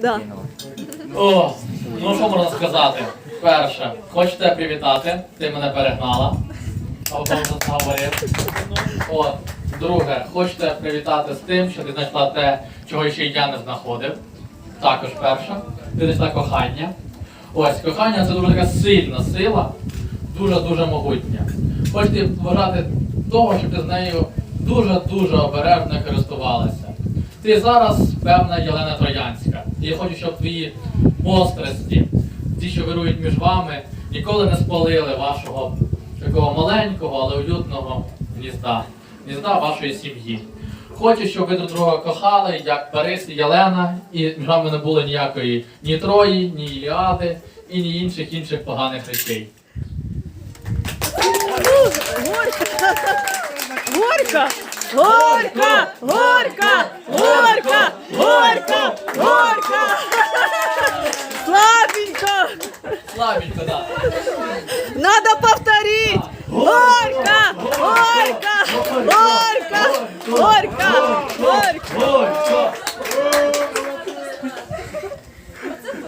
Да. О, ну що можна сказати? Перше, хочу тебе привітати, ти мене перегнала. От, друге, хочу тебе привітати з тим, що ти знайшла те, чого ще я не знаходив. Також перше, ти знайшла кохання. Ось, кохання це дуже така сильна сила, дуже-дуже могутня. Хочу ти вважати того, щоб ти з нею дуже-дуже обережно користувалася. Ти зараз певна Єлена Троянська. І я хочу, щоб твої пострасті, ті, що вирують між вами, ніколи не спалили вашого такого маленького, але уютного гнізда, гнізда вашої сім'ї. Хочу, щоб ви друг друга кохали, як Парис і Єлена, і між вами не було ніякої ні Трої, ні Іліади і ні інших інших поганих речей. Горько! Горько! Горько! Горько! Горько! Горько! Слабенько! Слабенько, да. Надо повторить! Горько! Горько! Горько! Горько! Горько!